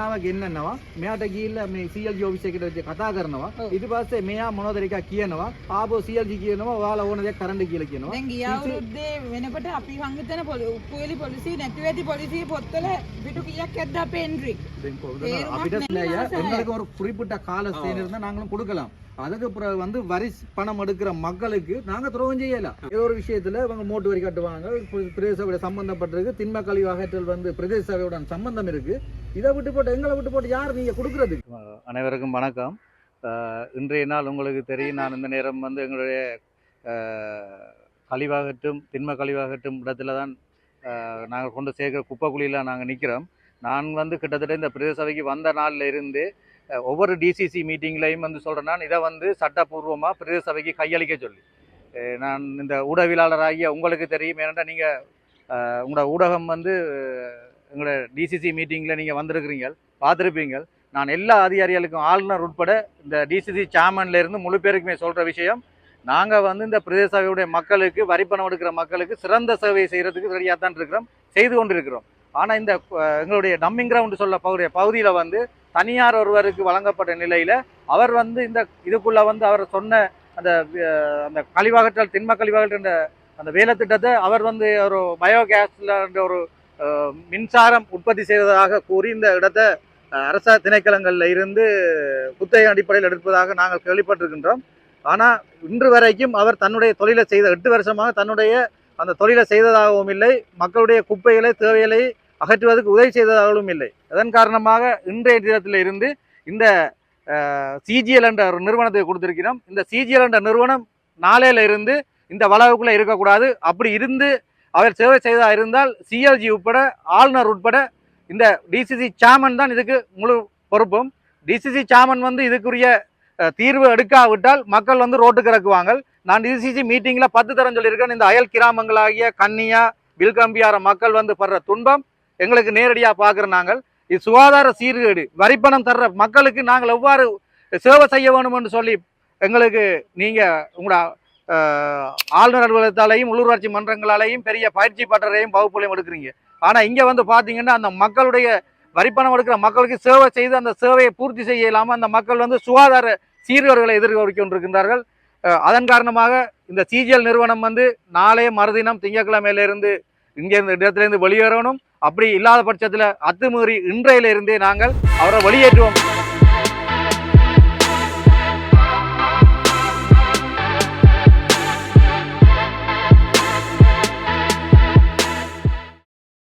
මෙයාව ගෙන්නනවා මෙයාට ගිහිල්ලා මේ CLG ඔෆිස් එකට වෙච්ච කතා කරනවා ඊට පස්සේ මෙයා මොනවද එකක් කියනවා ආපහු CLG කියනවා ඔයාලා ඕන දෙයක් කරන්න කියලා කියනවා දැන් ගිය අවුරුද්දේ වෙනකොට අපි හංගතන උප්පුවේලි පොලිසිය නැතුව ඇති පොලිසිය පොත්වල පිටු කීයක් ඇද්ද අපේ එන්ට්‍රි දැන් කොහොමද தேர்வு අපිට மட்டும் இல்லையா இல்ல, எங்களுக்கு ஒரு குறிப்பிட்ட கால ஸ்டேன் இருந்தா நாங்களும் கொடுக்கலாம் அதுக்கு பிறகு வந்து வரி பணம் எடுக்கிற மக்களுக்கு நாங்க துரோகம் செய்யலாம் ஏதோ ஒரு விஷயத்துல இவங்க மோட்டு வரி கட்டுவாங்க பி- பிரதேச சபையோட சம்பந்தப்பட்டிருக்கு திண்ம கழிவு அகற்றல் வந்து பிரதேச சபையுடன் சம்பந்தம் இருக்கு இதை விட்டு போட்டு எங்களை விட்டு போட்டு யார் நீங்கள் கொடுக்குறது? அனைவருக்கும் வணக்கம். இன்றைய நாள் உங்களுக்கு தெரியும். நான் இந்த நேரம் வந்து எங்களுடைய கழிவாகட்டும் திண்ம கழிவாகட்டும் இடத்துல தான் நாங்கள் கொண்டு சேர்க்கிற குப்பை குழியில் நாங்கள் நிற்கிறோம் நான் வந்து கிட்டத்தட்ட இந்த பிரதேச சபைக்கு வந்த நாளில் இருந்து ஒவ்வொரு டிசிசி மீட்டிங்லையும் வந்து சொல்கிறேன் நான் இதை வந்து சட்டப்பூர்வமாக பிரதேச சபைக்கு கையளிக்க சொல்லி. நான் இந்த ஊடகவியலாளராகிய உங்களுக்கு தெரியும். ஏன்னா நீங்கள் உங்களோட ஊடகம் வந்து எங்களோட டிசிசி மீட்டிங்கில் நீங்கள் வந்திருக்கிறீங்க. பார்த்துருப்பீங்க. நான் எல்லா அதிகாரிகளுக்கும் ஆளுநர் உட்பட இந்த டிசிசி சேர்மன்லேருந்து முழு பேருக்குமே சொல்கிற விஷயம் நாங்கள் வந்து இந்த பிரதேச சபையுடைய மக்களுக்கு வரிப்பணம் எடுக்கிற மக்களுக்கு சிறந்த சேவை செய்கிறதுக்கு ரெடியாக தான் இருக்கிறோம் செய்து கொண்டு இருக்கிறோம் ஆனால் இந்த எங்களுடைய டம்மிங் கிரவுண்டு சொல்ல பகுதிய பகுதியில் வந்து தனியார் ஒருவருக்கு வழங்கப்பட்ட நிலையில் அவர் வந்து இந்த இதுக்குள்ளே வந்து அவர் சொன்ன அந்த அந்த கழிவாகற்றல் திண்ம கழிவாகற்ற அந்த வேலை திட்டத்தை அவர் வந்து ஒரு பயோகேஸில் ஒரு மின்சாரம் உற்பத்தி செய்வதாக கூறி இந்த இடத்தை அரச திணைக்களங்களில் இருந்து குத்தகை அடிப்படையில் எடுப்பதாக நாங்கள் கேள்விப்பட்டிருக்கின்றோம். ஆனால் இன்று வரைக்கும் அவர் தன்னுடைய தொழிலை செய்த எட்டு வருஷமாக தன்னுடைய அந்த தொழிலை செய்ததாகவும் இல்லை மக்களுடைய குப்பைகளை தேவைகளை அகற்றுவதற்கு உதவி செய்ததாகவும் இல்லை. அதன் காரணமாக இன்றைய தினத்தில் இருந்து இந்த சிஜிஎல் என்ற ஒரு நிறுவனத்தை கொடுத்திருக்கிறோம். இந்த சிஜிஎல் என்ற நிறுவனம் நாளையில இருந்து இந்த வளவுக்குள்ளே இருக்கக்கூடாது. அப்படி இருந்து அவர் சேவை செய்ததாக இருந்தால் சிஎல்ஜி உட்பட ஆளுநர் உட்பட இந்த டிசிசி சாமன் தான் இதுக்கு முழு பொறுப்பும். டிசிசி சாமன் வந்து இதுக்குரிய தீர்வு எடுக்காவிட்டால் மக்கள் வந்து ரோட்டுக்கு இறக்குவாங்க. நான் டிசிசி மீட்டிங்கில் பத்து தரம் சொல்லியிருக்கேன். இந்த அயல் கிராமங்களாகிய கன்னியா வில்கம்பியார மக்கள் வந்து படுற துன்பம் எங்களுக்கு நேரடியாக பார்க்குறோம் நாங்கள். இது சுகாதார சீர்கேடு வரிப்பணம் தர்ற மக்களுக்கு நாங்கள் எவ்வாறு சேவை செய்ய வேணும் என்று சொல்லி எங்களுக்கு நீங்கள் உங்களோட ஆளுநர் அலுவலகத்தாலையும் உள்ளூராட்சி மன்றங்களாலையும் பெரிய பயிற்சி பட்டறையும் வகுப்புலையும் எடுக்கிறீங்க. ஆனால் இங்கே வந்து பார்த்தீங்கன்னா அந்த மக்களுடைய வரிப்பணம் எடுக்கிற மக்களுக்கு சேவை செய்து அந்த சேவையை பூர்த்தி செய்ய இல்லாமல் அந்த மக்கள் வந்து சுகாதார சீர்கேடுகளை எதிர்கொண்டிருக்கின்றார்கள் அதன் காரணமாக இந்த சிஜிஎல் நிறுவனம் வந்து நாளைய மறுதினம் திங்கட்கிழமையிலிருந்து இங்கே இந்த இடத்துலேருந்து வெளியேறணும். அப்படி இல்லாத பட்சத்தில் அத்துமீறி இன்றையிலிருந்தே நாங்கள் அவரை வெளியேற்றுவோம்.